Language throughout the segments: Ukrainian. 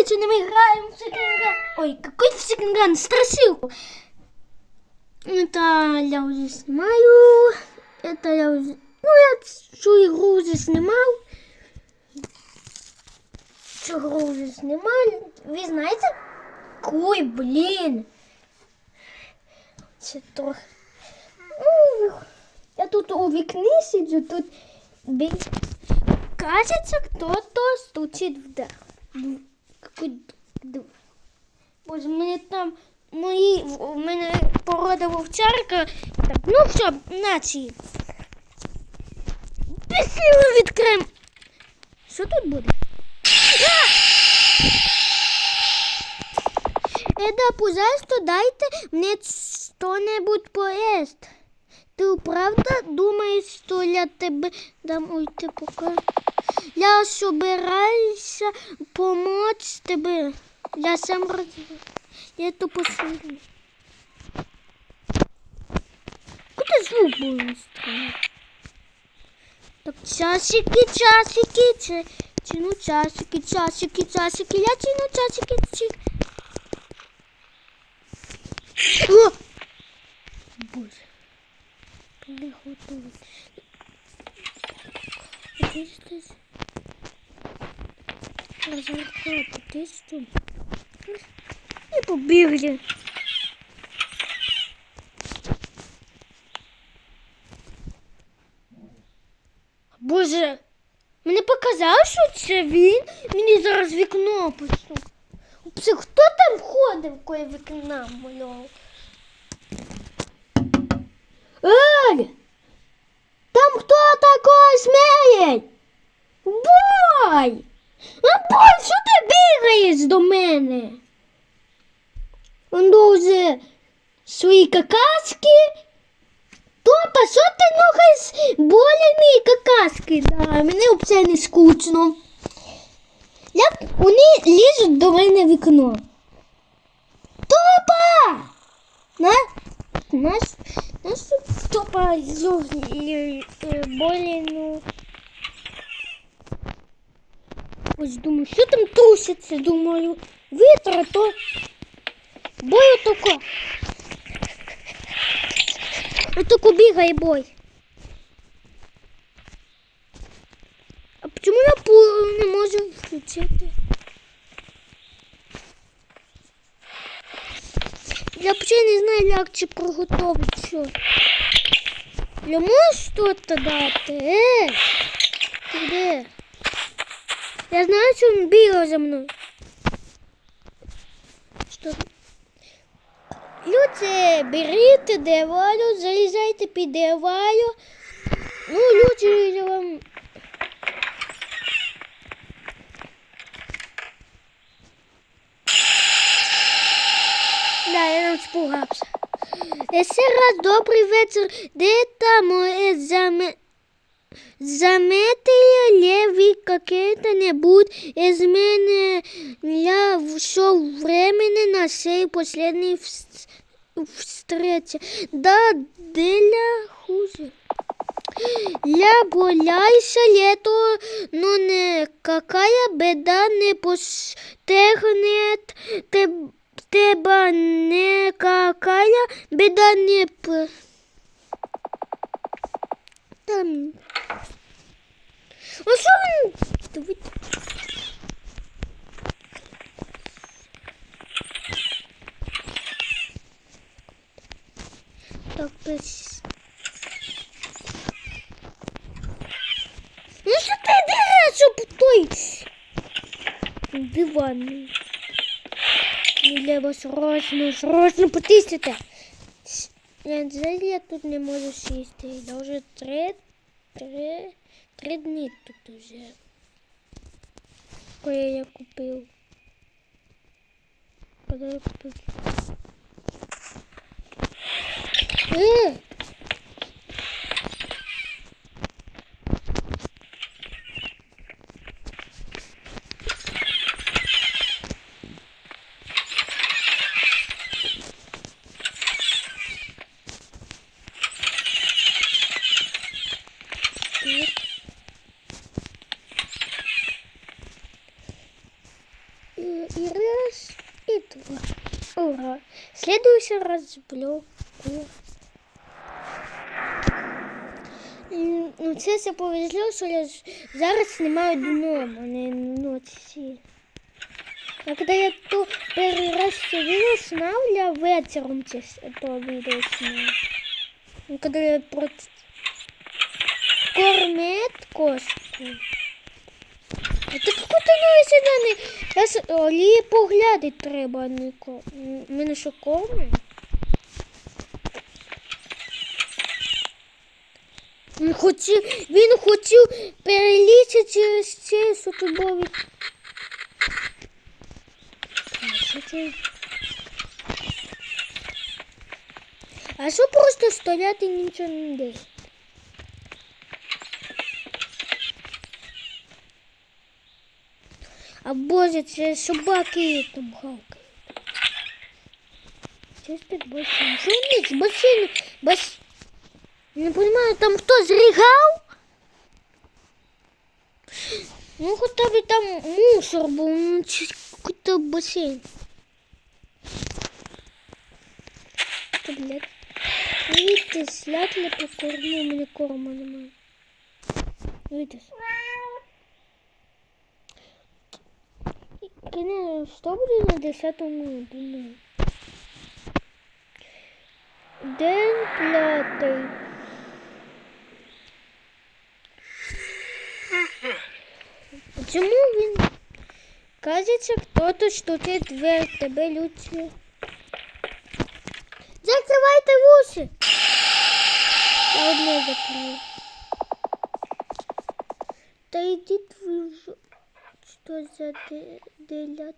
Сегодня мы играем в секонд Ой, какой в секонд Страшилку. Это я уже снимаю. Это я уже... Ну, я всю игру уже снимал. Всю игру уже снимал. Вы знаете? Ой, блин. Це трохи. Ну, я тут у вікні сиджу, тут біля... Кажется, кто-то стучит в дверь. В- Какой? Боже, мене там мої, у мене порода вовчарка. Так, ну все, наче. Після відкриємо. Що тут буде? Еда, пожалуйста, дайте мне что-нибудь поесть. Ты правда думаешь, что я тебе дам ой, ты пока? Я собираюсь помочь тебе. Я сам разберусь. Я это посмотрю. Куда звук был странный? Так, часики, часики, чи- тяну часики, часики, часики, я тяну часики, чик. О! Боже. Не готовий. Де ж ти? Розрахувати, ти що? І побігли. Боже, мені показало, що це він. Мені зараз вікно. Це хто там ходив, коли вікна малював? Ей! Там хто такой сміє? Бой! Що ти бігаєш до мене? Он дуже свої какаски. Топа, що ти нюхаєш болені какаски? Да, мені взагалі не скучно. Як вони лізуть до мене вікно. Топа! На, наш, наш топа боліну. Ось думаю, що там труситься, думаю. Вітер, то тако. А тако бігає бой. А чому я пулю не можу включити? Я взагалі не знаю, як чи приготувати що. Я можу щось дати? Е, де? Я знаю, що він бігав за мною. Що? Люди, беріть девалю, залізайте під девалю. Ну, люди, я вам Да, я нам спугався. Ще раз добрий вечір. Де там моє заме... Заметили ли вы какие-то-нибудь изменения все времени на сей последней вс- встрече? Да, для хуже. Я боялся лето, но никакая беда не постигнет теб- тебя, никакая беда не... Там... А що він? Дивіться. Так, десь. Ну що ти дивишся по той? Диван. Мені треба срочно, срочно потиснути. Я, взагалі я тут не можу сісти. Я вже три, три, три дні тут вже. Коли я купив. Коли я купив. Следующий раз блоку. М, Ну, це все повезло, що я ж зараз знімаю днем, а не ночі. А когда я то перший раз це відео сняв, я вечором це с- то відео сняв. Ну, Когда я про кормит кошку. А ти какой-то новий сюди не... Я с... Олі поглядати треба, а не ко... Мене що кормить? Він хотів, він хотів перелізти через цей сотубовий. Що? А що просто стояти нічого не робити? А боже, це собаки там гавкають. Чисто басейн. Що ніч? Басейн. Бас... Не понимаю, там хто зрігав? Ну, хоча б там мусор був, ну, чи какой-то басейн. Та, блядь. Видите, слякли по корму, у мене корма немає. Видите? Кіне, що буде на 10-му дні? День п'ятий. Чому він? Кажеться, хто-то стучить в тебе лються. Закривайте вуші. Я одне закрию. Та йдіть ви вже. Що за де-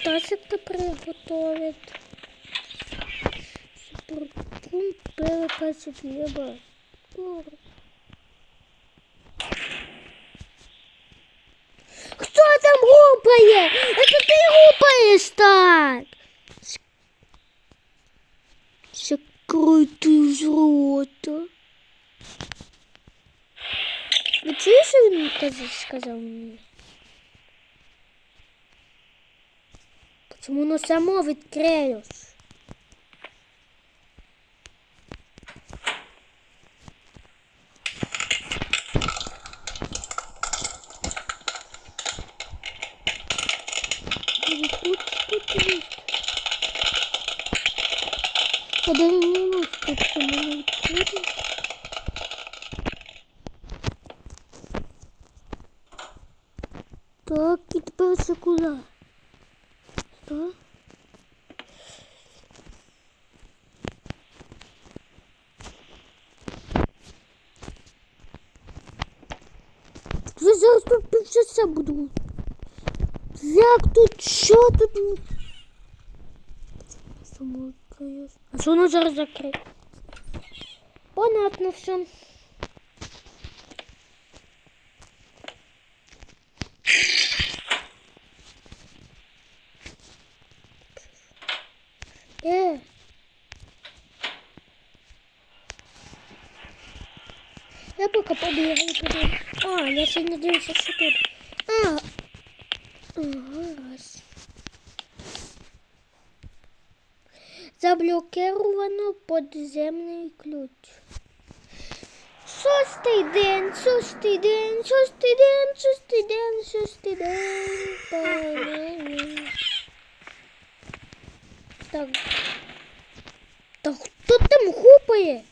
Ну, попытайся кто приготовит. Суперкум перепасу хлеба. Бара. Кто там гупает? Это ты гупаешь так! Закрой ты з рота. Ви чуєш, що він каз- Чому воно само відкрилось? Тут, тут, тут. Подари Як тут? Що тут? Само відкриєш. А що воно зараз закрите? Понятно все. Е. Я пока побігаю туди. А, я ще не дивився, що тут. А. Раз. Заблокировано подземний ключ. Шостий день, шостий день, шостий день, шостий день, шостий день. Так. Та хто там гупає?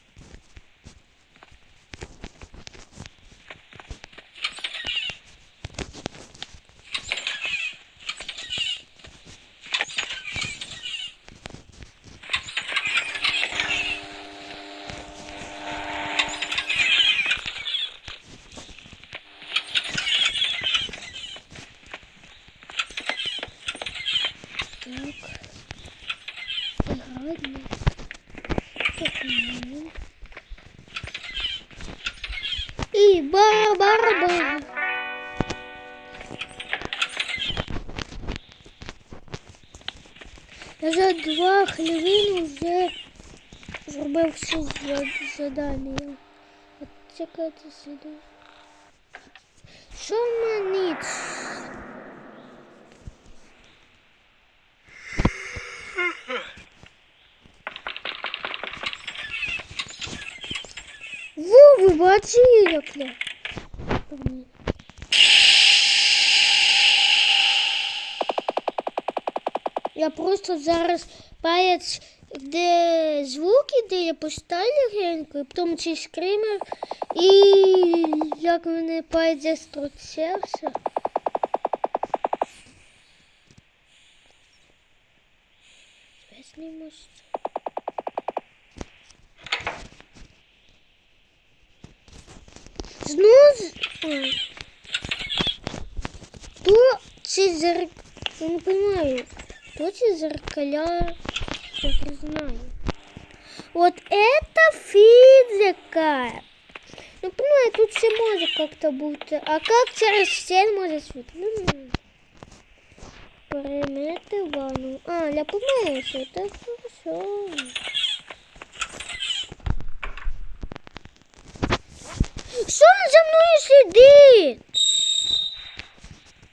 І ба-ба-ба. Я за два хвилини вже зробив всі за- задання. От чекайте сюди. Що мені? Во, ви бачили, як я? Блін. Я просто зараз палець, де звуки, де я поставлю генько, і потім цей скример, і як мене палець застрочився. Звездний Хто ці зерк... Я не понимаю. Кто ці зеркаля? Я не знаю. Вот это физика. Ну, понимаю, тут все может как-то быть. А как через стен может светить? Ну, не знаю. Предметы ванну. А, я понимаю, что это хорошо. Сидить?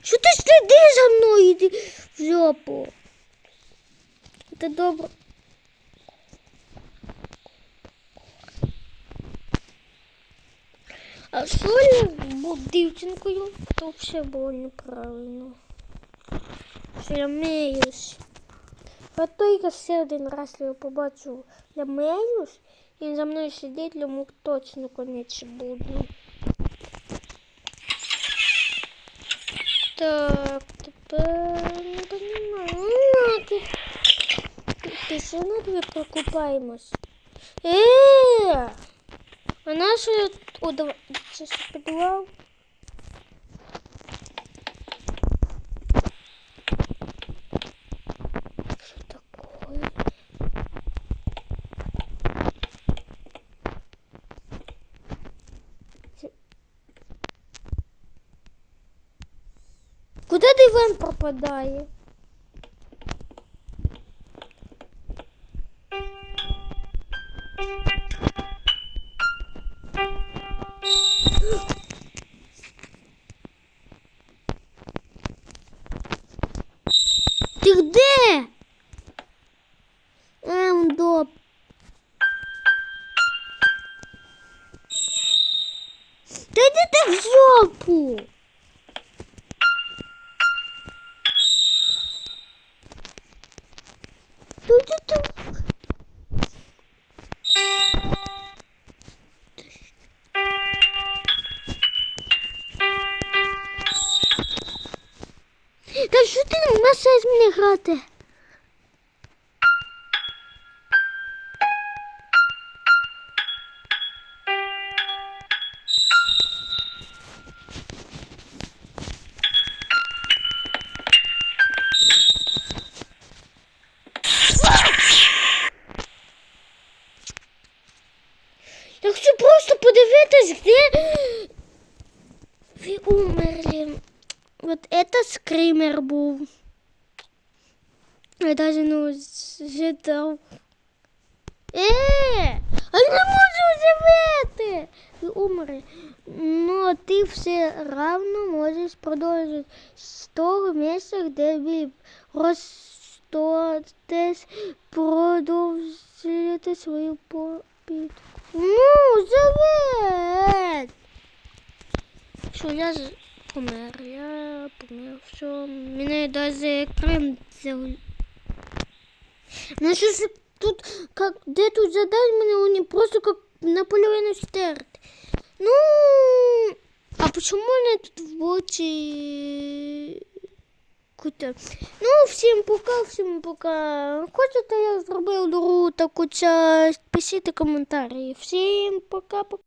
Що ти слідиш за мною? Іди в жопу. Це добре. А що я був дівчинкою, то все було неправильно. Що я миюсь. А я ще один раз я побачу, я миюсь, і за мною сидить, йому точно конець буде. Так, тепер не понимаю. Ну, ти, пішли на дві прокупаємось. Е, а наша о, давай, це ж підвал. Куди диван пропадає? Ти де? Ем. Та йди ти в жопу. Та що ти можеш з мене грати? Вот это скример був. Я даже не ожидав. Е, а я не можу оживити. Ви умерли. Ну, ти все равно можеш продовжити з того місця, де ви ростотесь, продовжуєте свою попитку. Ну, завет! Що я з- помер, я помер, все, мене даже крем взял. Ну що ж тут, как, де тут задать мене, вони просто как наполовину стерти. Ну, а почему мене тут в очі кута? Ну, всім пока, всім пока. Хочете, я зробив другу таку часть, пишіть коментарі. Всім пока-пока.